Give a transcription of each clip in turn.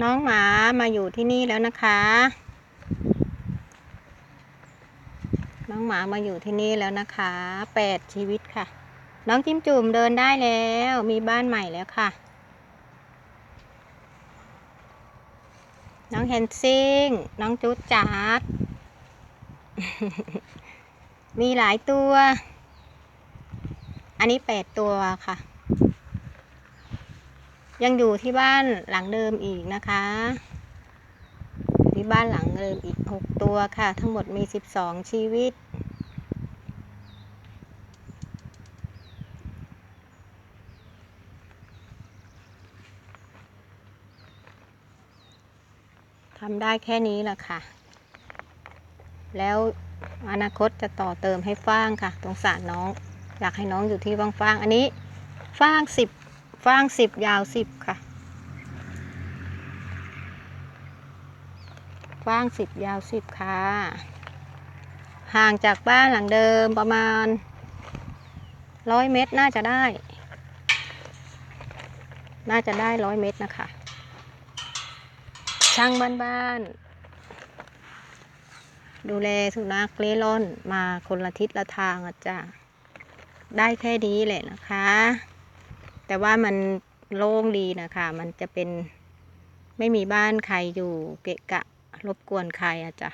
น้องหมามาอยู่ที่นี่แล้วนะคะ น้องหมามาอยู่ที่นี่แล้วนะคะแปดชีวิตค่ะ น้องจิ้มจุ่มเดินได้แล้ว มีบ้านใหม่แล้วค่ะ น้องเฮนซิงน้องจุดจัดมีหลายตัว อันนี้แปดตัวค่ะ ยังอยู่ที่บ้านหลังเดิมอีกนะคะที่บ้านหลังเดิมอีกหกตัวค่ะ ทั้งหมดมีสิบสองชีวิต ทำได้แค่นี้แหละค่ะ แล้วอนาคตจะต่อเติมให้ฟ้างค่ะสงสารน้อง อยากให้น้องอยู่ที่ว่างๆ อันนี้ฟ้างสิบ ฟางสิบยาวสิบค่ะฟ้างสิบยาวสิบค่ะ ห่างจากบ้านหลังเดิมประมาณร้อยเมตรน่าจะได้ น่าจะได้ร้อยเมตรนะคะ ช่างบ้านๆ ดูแลสุนัขเล่ร่อนมาคนละทิศละทางอะจ้ะ ได้แค่นี้แหละนะคะ แต่ว่ามันโล่งดีนะคะ มันจะเป็นไม่มีบ้านใครอยู่เกะกะรบกวนใครอะจ้ะ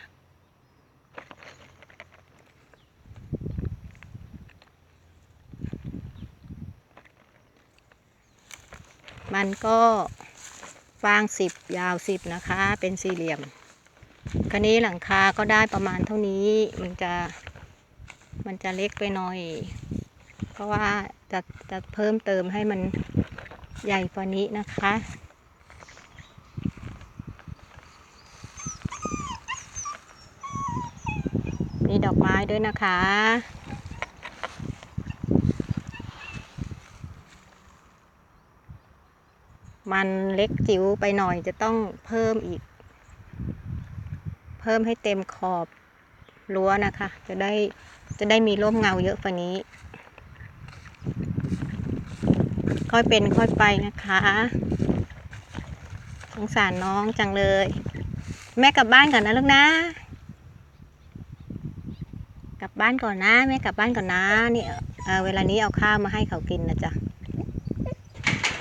มันก็ฟางสิบยาวสิบนะคะ เป็นสี่เหลี่ยมคันนี้หลังคาก็ได้ประมาณเท่านี้ มันจะ มันจะเล็กไปหน่อย เพราะว่าจะจะเพิ่มเติมให้มันใหญ่กว่านี้นะคะ มีดอกไม้ด้วยนะคะมันเล็กจิ๋วไปหน่อยจะต้องเพิ่มอีก เพิ่มให้เต็มขอบรั้วนะคะ จะได้จะได้มีร่มเงาเยอะกว่านี้ ค่อยเป็นค่อยไปนะคะ สงสารน้องจังเลย แม่กลับบ้านก่อนนะลูกนะ กลับบ้านก่อนนะแม่กลับบ้านก่อนนะนี่เเวลานี้เอาข้าวมาให้เขากินนะจ๊ะ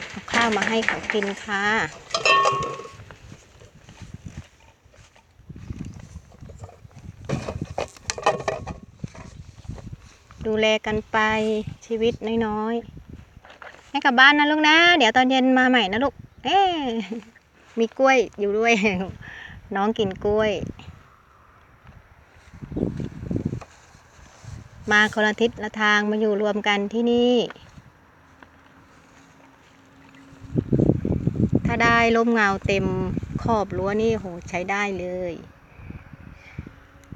เอาข้าวมาให้เขากินค่ะ ดูแลกันไปชีวิตน้อยๆให้กลับบ้านนะลูกนะ เดี๋ยวตอนเย็นมาใหม่นะลูก เอ๊มีกล้วยอยู่ด้วย น้องกินกล้วย มาคนละทิศละทางมาอยู่รวมกันที่นี่ ถ้าได้ร่มเงาเต็มขอบรั้วนี่โหใช้ได้เลย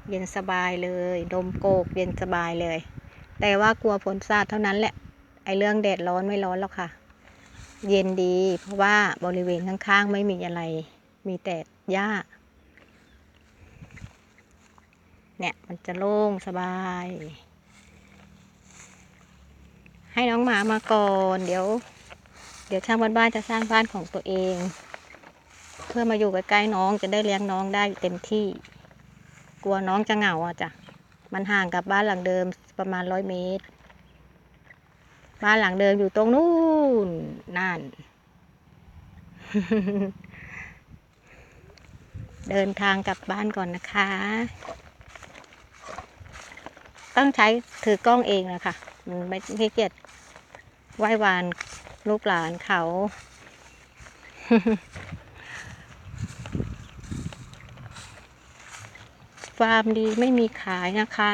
เย็นสบายเลย ดมโกกเย็นสบายเลย แต่ว่ากลัวฝนสาดเท่านั้นแหละ ไอเรื่องแดดร้อนไม่ร้อนหรอกค่ะ เย็นดี เพราะว่าบริเวณข้างๆ ไม่มีอะไร มีแต่หญ้า เนี่ยมันจะโล่งสบาย ให้น้องหมามาก่อน เดี๋ยว เดี๋ยวช่างบ้านๆจะสร้างบ้านของตัวเอง เพื่อมาอยู่ใกล้ๆน้องจะได้เลี้ยงน้องได้เต็มที่ กลัวน้องจะเหงาอะจ้ะ มันห่างกับบ้านหลังเดิมประมาณร้อยเมตร บ้านหลังเดิมอยู่ตรงนู้นนั่น เดินทางกลับบ้านก่อนนะคะ ต้องใช้ถือกล้องเองนะคะมันไม่ขี้เกียจไหว้วานลูกหลานเขา ฟาร์มดีไม่มีขายนะคะ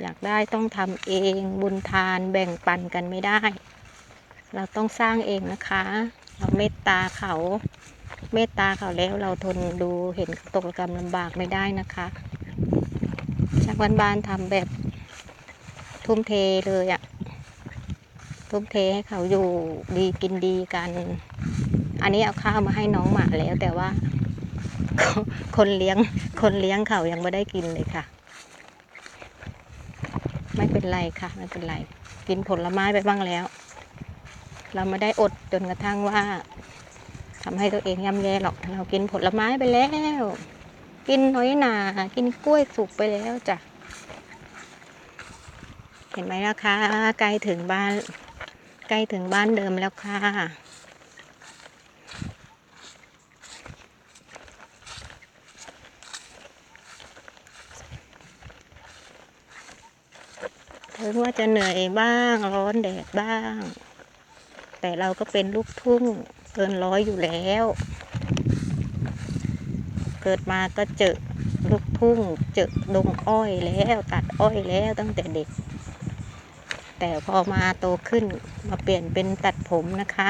อยากได้ต้องทำเองบุญทานแบ่งปันกันไม่ได้ เราต้องสร้างเองนะคะ เราเมตตาเขา เมตตาเขาแล้วเราทนดูเห็นตกกรรมลำบากไม่ได้นะคะชาวบ้านๆทำแบบทุ่มเทเลยอะทุ่มเทให้เขาอยู่ดีกินดีกัน อันนี้เอาข้าวมาให้น้องหมาแล้วแต่ว่า คนเลี้ยง คนเลี้ยงเขายังไม่ได้กินเลยค่ะ ไม่เป็นไรค่ะ ไม่เป็นไร กินผลไม้ไปบ้างแล้ว เราไม่ได้อดจนกระทั่งว่าทำให้ตัวเองย่ำแย่หรอก เรากินผลไม้ไปแล้ว กินน้อยหนา กินกล้วยสุกไปแล้วจ้ะ เห็นไหมนะคะ ใกล้ถึงบ้าน ใกล้ถึงบ้านเดิมแล้วค่ะ ถึงว่าจะเหนื่อยบ้างร้อนแดดบ้าง แต่เราก็เป็นลูกทุ่งเกินร้อยอยู่แล้ว เกิดมาก็เจอลูกทุ่งเจอดงอ้อยแล้วตัดอ้อยแล้วตั้งแต่เด็ก แต่พอมาโตขึ้นมาเปลี่ยนเป็นตัดผมนะคะ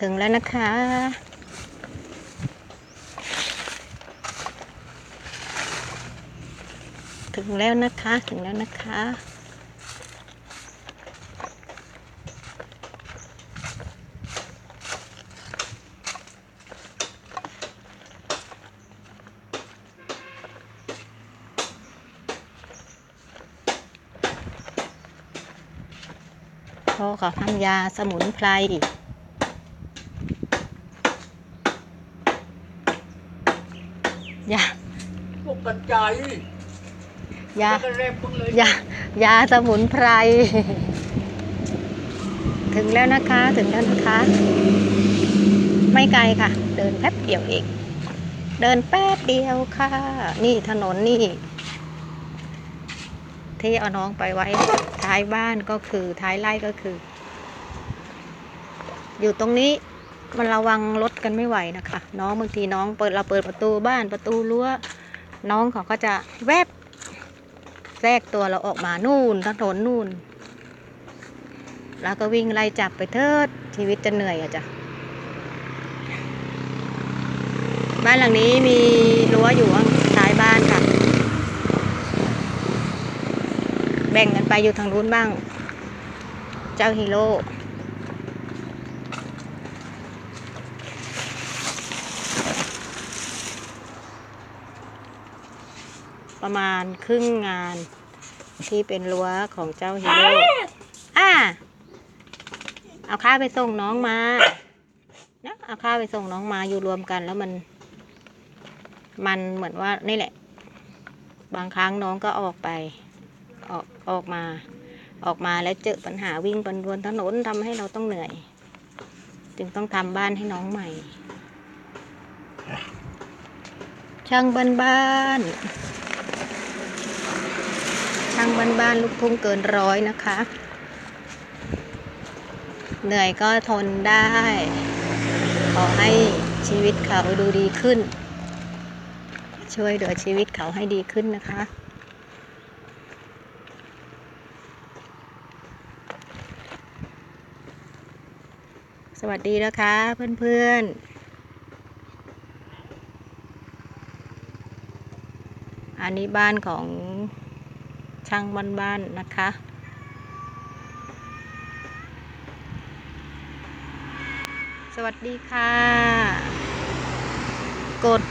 ถึงแล้วนะคะ ถึงแล้วนะคะ ถึงแล้วนะคะพ่อขาทำยาสมุนไพรยา พวกกันใจ ยา ก็เล็บมึงเลยยายาสมุนไพร ถึงแล้วนะคะ ถึงแล้วนะคะ ไม่ไกลค่ะ เดินแป๊บเดียวเอง เดินแป๊บเดียวค่ะ นี่ถนนนี่ ที่เอาน้องไปไว้ ท้ายบ้านก็คือท้ายไร่ก็คือ อยู่ตรงนี้มันระวังรถกันไม่ไหวนะคะ น้องบางทีน้องเปิดเราเปิดประตูบ้านประตูรั้วน้องเขาก็จะแวบ รกตัวเราออกมานู่นถนนนู่น แล้วก็วิ่งไล่จับไปเถิดชีวิตจะเหนื่อยอะจ้ะบ้านหลังนี้มีรั้วอยู่ข้างท้ายบ้านค่ะ แบ่งกันไปอยู่ทางนู้นบ้าง เจ้าฮีโร่ประมาณครึ่งงาน ที่เป็นรั้วของเจ้าฮีโร่อ่าเอาข้าวไปส่งน้องมานะเอาข้าวไปส่งน้องมาอยู่รวมกันแล้วมัน มันเหมือนว่านี่แหละ บางครั้งน้องก็ออกไป ออกออกมา ออกมาแล้วเจอปัญหาวิ่งบนบนถนนทำให้เราต้องเหนื่อย จึงต้องทำบ้านให้น้องใหม่ ช่างบ้านบ้าน ช่างบ้านๆลูกทุ่งเกินร้อยนะคะ เหนื่อยก็ทนได้ ขอให้ชีวิตเขาดูดีขึ้น ช่วยเหลือชีวิตเขาให้ดีขึ้นนะคะสวัสดีนะคะเพื่อนๆ อันนี้บ้านของ ช่างบ้านๆนะคะ สวัสดีค่ะ กด